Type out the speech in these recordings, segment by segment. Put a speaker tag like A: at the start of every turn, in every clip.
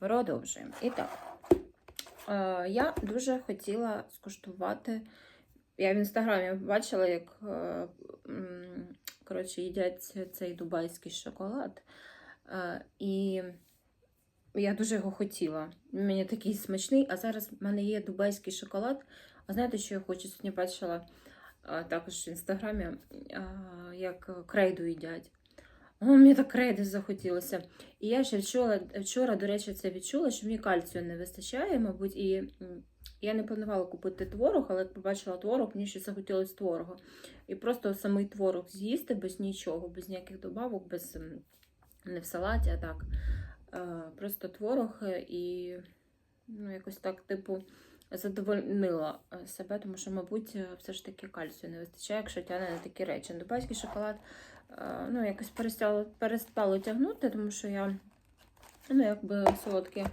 A: Продовжуємо. І так, е, я дуже хотіла скуштувати. Я в інстаграмі бачила, як е, коротше, їдять цей дубайський шоколад. Е, і я дуже його хотіла. Він мені такий смачний, а зараз в мене є дубайський шоколад. А знаєте, що я хочу? Сьогодні бачила також в інстаграмі, як крейду їдять. О, мені так крейди захотілося. І я ще вчора, вчора, до речі, це відчула, що мені кальцію не вистачає, мабуть, і я не планувала купити творог, але побачила творог, мені ще захотілося творогу. І просто самий творог з'їсти без нічого, без ніяких добавок, без не в салаті, а так. Е, Просто творог і ну, якось так, типу, задовольнила е, себе, тому що, мабуть, е, все ж таки кальцію не вистачає, якщо тягне на такі речі. Дубайський шоколад е, ну, якось перестало, перестало тягнути, тому що я ну, якби солодкі, е,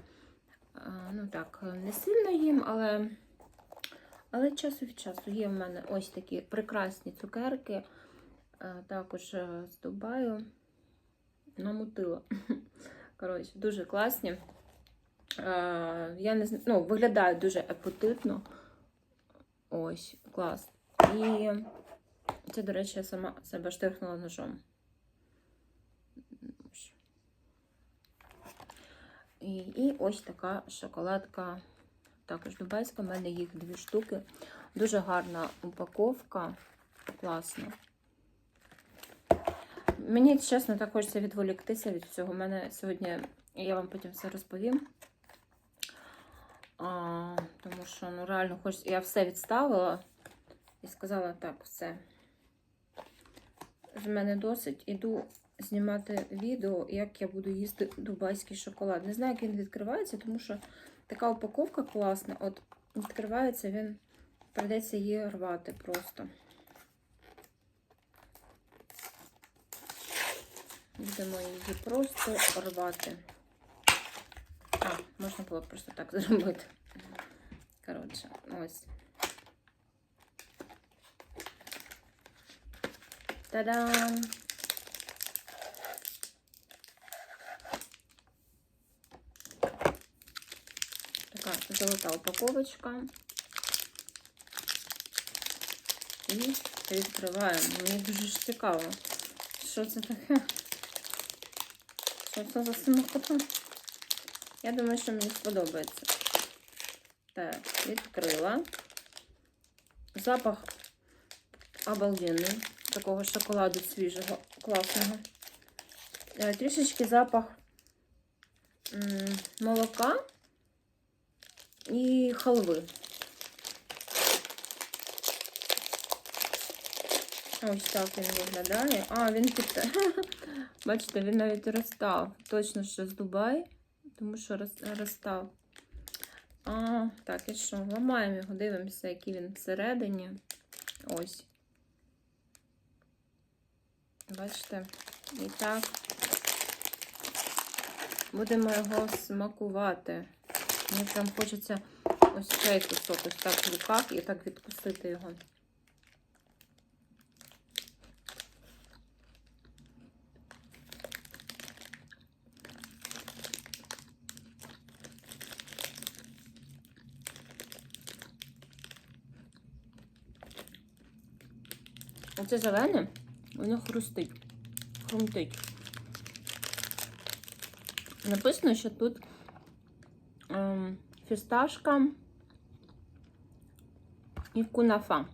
A: ну не сильно їм, але, але часу від часу є в мене ось такі прекрасні цукерки, е, також е, з Дубаю. Намутила. Коротше, дуже класні. Е, я не знаю, ну, виглядають дуже апетитно. Ось, клас. І це, до речі, я сама себе штирхнула ножом. І, і ось така шоколадка. Також дубайська, в мене їх дві штуки. Дуже гарна упаковка. Класно. Мені, чесно, так хочеться відволіктися від всього. У мене сьогодні, я вам потім все розповім. А, тому що ну, реально хочеться. Я все відставила і сказала, так, все. З мене досить. Іду знімати відео, як я буду їсти дубайський шоколад. Не знаю, як він відкривається, тому що така упаковка класна. От відкривається, він прийдеться її рвати просто. Будемо її просто рвати. А, можна було просто так зробити. Коротше, ось. Та-дам! Така золота упаковочка. І відкриваємо. Мені дуже ж цікаво. Що це таке? Що це за смакота? Я думаю, що мені сподобається. Так, відкрила. Запах обалденний. Такого шоколаду свіжого, класного. Е, Трішечки запах молока і халви. Ось так він виглядає. А, він під... Бачите, він навіть розстав. Точно, що з Дубай, тому що роз- розстав. А, так, і що? Ламаємо його, дивимося, який він всередині. Ось. Бачите? І так. Будемо його смакувати. Мені прям хочеться ось цей кусок, ось так в руках і так відкусити його. Оце зелене, воно хрустить, хрумтить. Написано, що тут ем, фісташка і кунафа.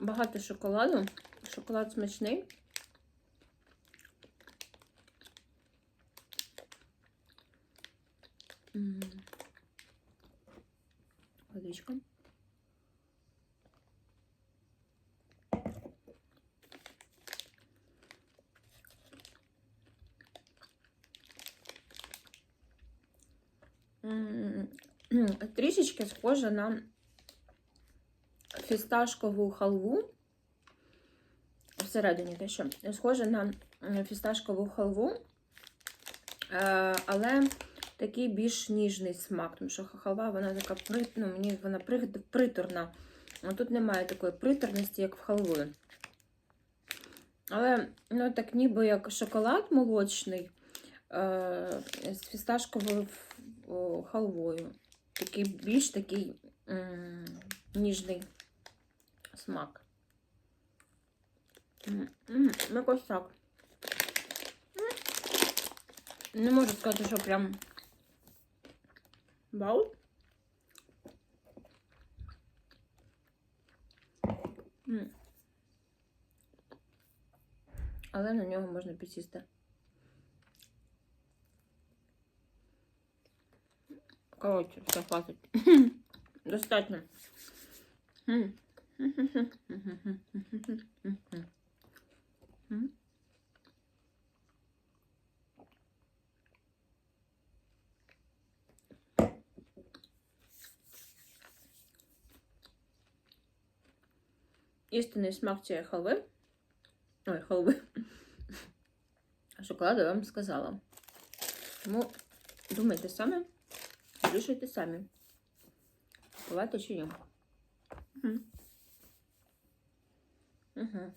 A: Багато шоколаду. Шоколад смачний. М. Водичка. Трішечки схоже на фісташкову халву. Всередині те, що схоже на фісташкову халву, е, але такий більш ніжний смак, тому що халва, вона така при, ну, мені вона приторна. А тут немає такої приторності, як в халви. Але ну, так ніби як шоколад молочний е, з фісташковою халвою. Такий більш такий м, ніжний смак. Якось так. Не можу сказати, що прям вау. Але на нього можна підсісти. Коротше, все хватить. Достатньо. М. Істинний смак цієї халви. Ой, халви. Шоколаду я вам сказала. Тому думайте самі, вирішуйте самі. Купувати чи ні. Угу. Угу.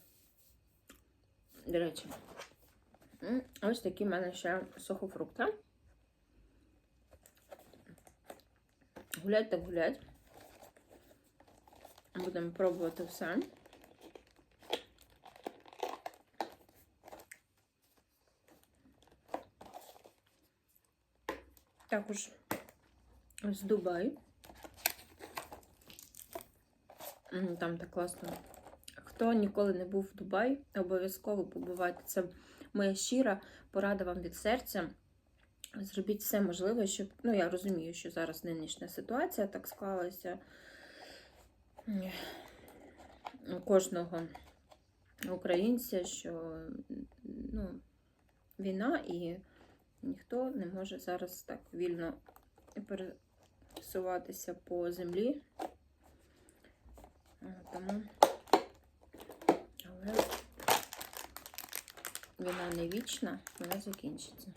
A: До речі, ось такі в мене ще сухофрукти. Гулять так гулять. Будемо пробувати все. Також з Дубай. М, Там так класно. Хто ніколи не був в Дубаї, обов'язково побувайте. Це моя щира порада вам від серця. Зробіть все можливе, щоб. Ну, я розумію, що зараз нинішня ситуація так склалася. Кожного українця, що ну, війна і ніхто не може зараз так вільно пересуватися по землі. Е, Тому, але війна не вічна, вона закінчиться.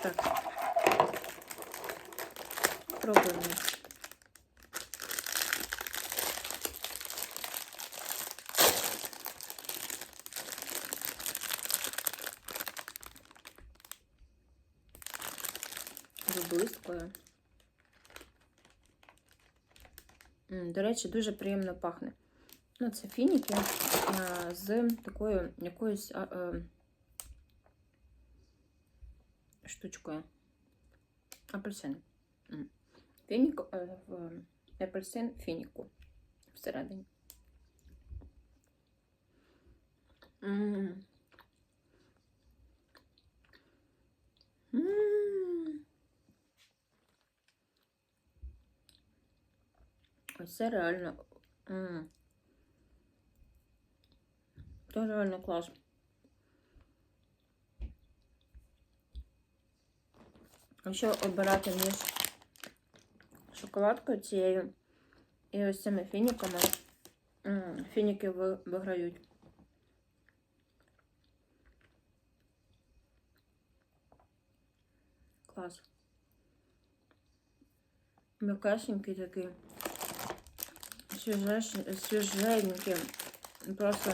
A: Так. Пробуємо. М, До речі, дуже приємно пахне. Ну, це фініки з такою якоюсь штучкою. Апельсин. Фінік е, апельсин фініку всередині. М. Ось це реально. м. Це реально клас. Якщо обирати між шоколадкою цією і ось цими фініками, м, фініки ви- виграють. Клас. М'якесенький такий. Свіженький. Просто